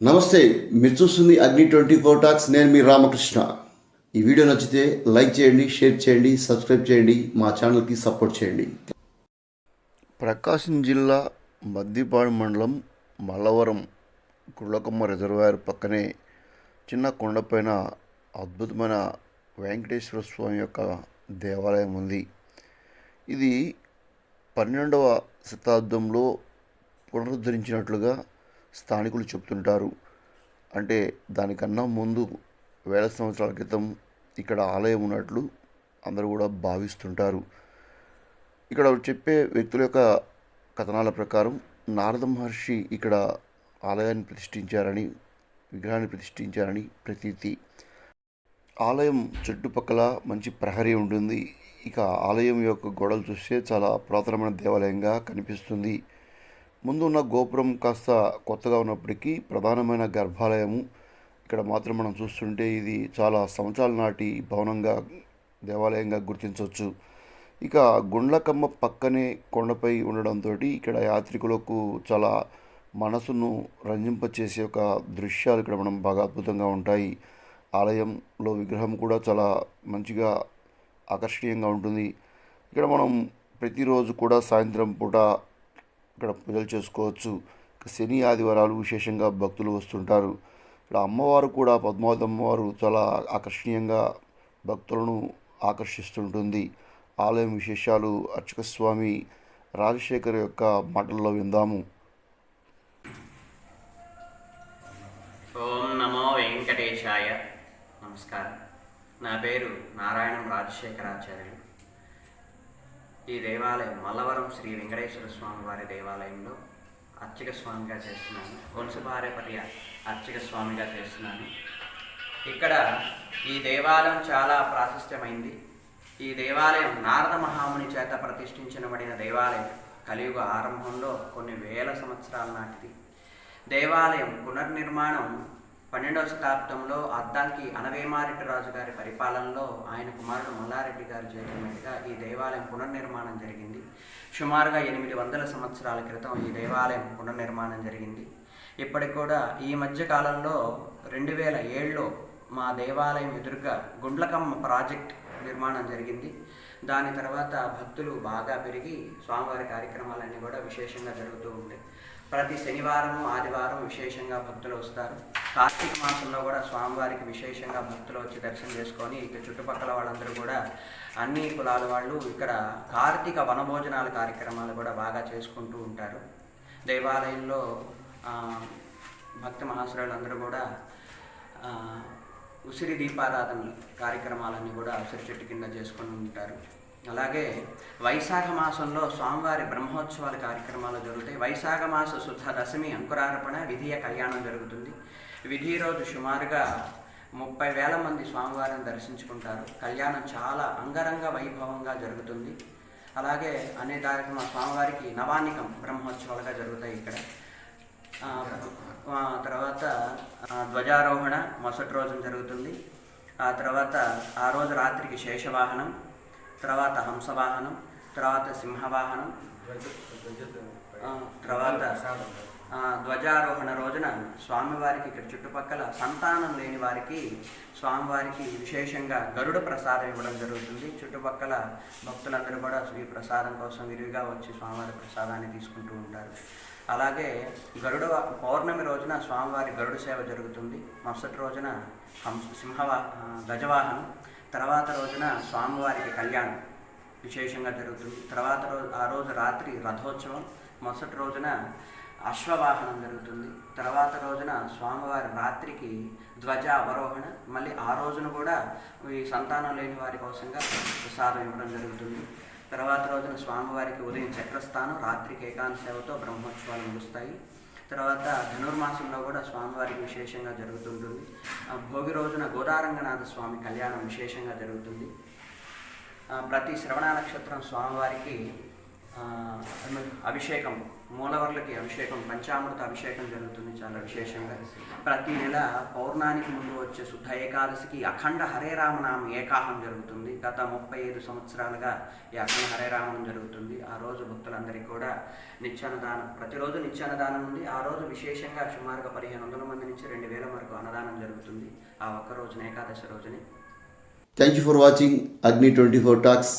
నమస్తే మీరు చూస్తుంది అగ్ని ట్వంటీ ఫోర్ టాక్స్ నేను మీ రామకృష్ణ. ఈ వీడియో నచ్చితే లైక్ చేయండి షేర్ చేయండి సబ్స్క్రైబ్ చేయండి మా ఛానల్కి సపోర్ట్ చేయండి. ప్రకాశం జిల్లా మద్దిపాడు మండలం మల్లవరం గుళ్ళకమ్మ రిజర్వాయర్ పక్కనే చిన్న కొండపైన అద్భుతమైన వెంకటేశ్వర స్వామి యొక్క దేవాలయం ఉంది. ఇది పన్నెండవ శతాబ్దంలో పునరుద్ధరించినట్లుగా స్థానికులు చెప్తుంటారు. అంటే దానికన్నా ముందు వేల సంవత్సరాల క్రితం ఇక్కడ ఆలయం ఉన్నట్లు అందరూ కూడా భావిస్తుంటారు. ఇక్కడ చెప్పే వ్యక్తుల యొక్క కథనాల ప్రకారం నారద మహర్షి ఇక్కడ ఆలయాన్ని ప్రతిష్ఠించారని విగ్రహాన్ని ప్రతిష్ఠించారని ప్రతీతి. ఆలయం చుట్టుపక్కల మంచి ప్రహరీ ఉంటుంది. ఇక ఆలయం యొక్క గోడలు చూస్తే చాలా పురాతనమైన దేవాలయంగా కనిపిస్తుంది. ముందు ఉన్న గోపురం కాస్త కొత్తగా ఉన్నప్పటికీ ప్రధానమైన గర్భాలయము. ఇక్కడ మాత్రం మనం చూస్తుంటే ఇది చాలా సంవత్సరాల నాటి భవనంగా దేవాలయంగా గుర్తించవచ్చు. ఇక గుండ్లకమ్మ పక్కనే కొండపై ఉండడంతో ఇక్కడ యాత్రికులకు చాలా మనసును రంజింపచేసే ఒక దృశ్యాలు ఇక్కడ మనం బాగా అద్భుతంగా ఉంటాయి. ఆలయంలో విగ్రహం కూడా చాలా మంచిగా ఆకర్షణీయంగా ఉంటుంది. ఇక్కడ మనం ప్రతిరోజు కూడా సాయంత్రం పూట ఇక్కడ పూజలు చేసుకోవచ్చు. శని ఆదివారాలు విశేషంగా భక్తులు వస్తుంటారు. ఇక్కడ అమ్మవారు కూడా పద్మావతి అమ్మవారు చాలా ఆకర్షణీయంగా భక్తులను ఆకర్షిస్తుంటుంది. ఆలయం విశేషాలు అర్చక స్వామి రాజశేఖర్ యొక్క మాటల్లో విందాము. ఓం నమో వెంకటేశాయ. నమస్కారం. నా పేరు నారాయణం రాజశేఖరాచార్యులు. ఈ దేవాలయం మల్లవరం శ్రీ వెంకటేశ్వర స్వామి వారి దేవాలయంలో అర్చక స్వామిగా చేస్తున్నాను. వంశపారపర్య అర్చక స్వామిగా చేస్తున్నాను. ఇక్కడ ఈ దేవాలయం చాలా ప్రాశస్త్యమైంది. ఈ దేవాలయం నారద మహాముని చేత ప్రతిష్ఠించబడిన దేవాలయం. కలియుగ ఆరంభంలో కొన్ని వేల సంవత్సరాల నాటిది. దేవాలయం పునర్నిర్మాణం పన్నెండవ శతాబ్దంలో అద్దంకి అనవేమారెడ్డి రాజు గారి పరిపాలనలో ఆయన కుమారుడు మల్లారెడ్డి గారు చేతుల ఈ దేవాలయం పునర్నిర్మాణం జరిగింది. సుమారుగా ఎనిమిది వందల సంవత్సరాల క్రితం ఈ దేవాలయం పునర్నిర్మాణం జరిగింది. ఇప్పటికి కూడా ఈ మధ్య కాలంలో రెండు వేల ఏడులో మా దేవాలయం ఎదురుగా గుండ్లకమ్మ ప్రాజెక్ట్ నిర్మాణం జరిగింది. దాని తర్వాత భక్తులు బాగా పెరిగి స్వామివారి కార్యక్రమాలన్నీ కూడా విశేషంగా జరుగుతూ ఉంటాయి. ప్రతి శనివారం ఆదివారం విశేషంగా భక్తులు వస్తారు. కార్తీక మాసంలో కూడా స్వామివారికి విశేషంగా భక్తులు వచ్చి దర్శనం చేసుకొని ఇక చుట్టుపక్కల వాళ్ళందరూ కూడా అన్ని కులాల వాళ్ళు ఇక్కడ కార్తీక వనభోజనాల కార్యక్రమాలు కూడా బాగా చేసుకుంటూ ఉంటారు. దేవాలయంలో భక్తి భక్త కూడా ఉసిరి దీపారాధన కార్యక్రమాలన్నీ కూడా ఉసిరి చెట్టు కింద చేసుకుని ఉంటారు. అలాగే వైశాఖ మాసంలో స్వామివారి బ్రహ్మోత్సవాల కార్యక్రమాలు జరుగుతాయి. వైశాఖ మాస శుద్ధ దశమి అంకురార్పణ విధియ కళ్యాణం జరుగుతుంది. విధి రోజు సుమారుగా ముప్పై వేల మంది స్వామివారిని దర్శించుకుంటారు. కళ్యాణం చాలా అంగరంగ వైభవంగా జరుగుతుంది. అలాగే అనే మా స్వామివారికి నవానికం బ్రహ్మోత్సవాలుగా జరుగుతాయి ఇక్కడ. తర్వాత ధ్వజారోహణ మరుసటి రోజున జరుగుతుంది. ఆ తర్వాత ఆ రోజు రాత్రికి శేషవాహనం తర్వాత హంసవాహనం తర్వాత సింహవాహనం తర్వాత ధ్వజారోహణ రోజున స్వామివారికి ఇక్కడ చుట్టుపక్కల సంతానం లేని వారికి స్వామివారికి విశేషంగా గరుడ ప్రసాదం ఇవ్వడం జరుగుతుంది. చుట్టుపక్కల భక్తులందరూ కూడా ఈ ప్రసాదం కోసం విరివిగా వచ్చి స్వామివారి ప్రసాదాన్ని తీసుకుంటూ ఉంటారు. అలాగే గరుడ పౌర్ణమి రోజున స్వామివారి గరుడ సేవ జరుగుతుంది. మరుసటి రోజున సింహవా గజవాహనం తర్వాత రోజున స్వామివారికి కళ్యాణం విశేషంగా జరుగుతుంది. తర్వాత రోజు ఆ రోజు రాత్రి రథోత్సవం. మరుసటి రోజున అశ్వవాహనం జరుగుతుంది. తర్వాత రోజున స్వామివారి రాత్రికి ధ్వజ అవరోహణ మళ్ళీ ఆ రోజున కూడా ఈ సంతానం లేని వారి కోసంగా ప్రసాదం ఇవ్వడం జరుగుతుంది. తర్వాత రోజున స్వామివారికి ఉదయం చక్రస్థానం రాత్రికి ఏకాంత సేవతో బ్రహ్మోత్సవాలు ముగుస్తాయి. తర్వాత ధనుర్మాసంలో కూడా స్వామివారికి విశేషంగా జరుగుతుంటుంది. భోగి రోజున గోదారంగనాథ స్వామి కళ్యాణం విశేషంగా జరుగుతుంది. ప్రతి శ్రవణ నక్షత్రం స్వామివారికి అభిషేకం మూలవర్లకి అభిషేకం పంచామృత అభిషేకం జరుగుతుంది చాలా విశేషంగా. ప్రతి నెల పౌర్ణానికి ముందు వచ్చే శుద్ధ ఏకాదశికి అఖండ హరే రామనామ ఏకాహం జరుగుతుంది. గత ముప్పై ఐదు సంవత్సరాలుగా ఈ అఖండ హరే రామనం జరుగుతుంది. ఆ రోజు భక్తులందరికీ కూడా నిత్యాన్నదానం ప్రతిరోజు నిత్యాన్నదానం ఉంది. ఆ రోజు విశేషంగా సుమారుగా పదిహేను వందల మంది నుంచి రెండు వేల వరకు అన్నదానం జరుగుతుంది. ఆ ఒక్క రోజున ఏకాదశి రోజుని. Thank you for watching Agni twenty four talks